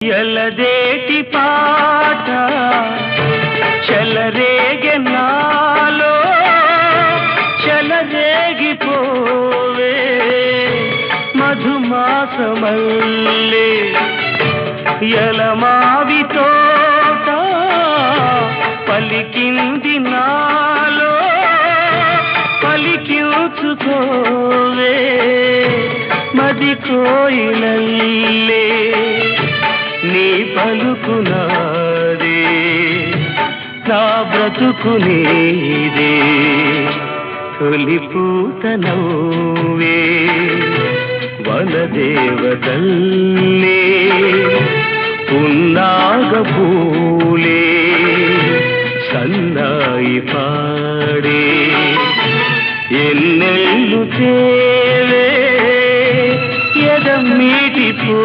ఎలదేటి పాట చెలరేగె నాలో చెలరేగిపోవే మధుమాసమల్లే ఎలమావి తోట పలికింది నాలో పలికించుకోవే మది కోయిలల్లే నీ పలుకునాదే నా బ్రతుకు నీదే తొలి పూతనవే నవ్వే వనదేవతల్లే పున్నాగ సన్నాయి పాడే ఎన్నెల్లు తేలే ఎదమ్మీటి పూ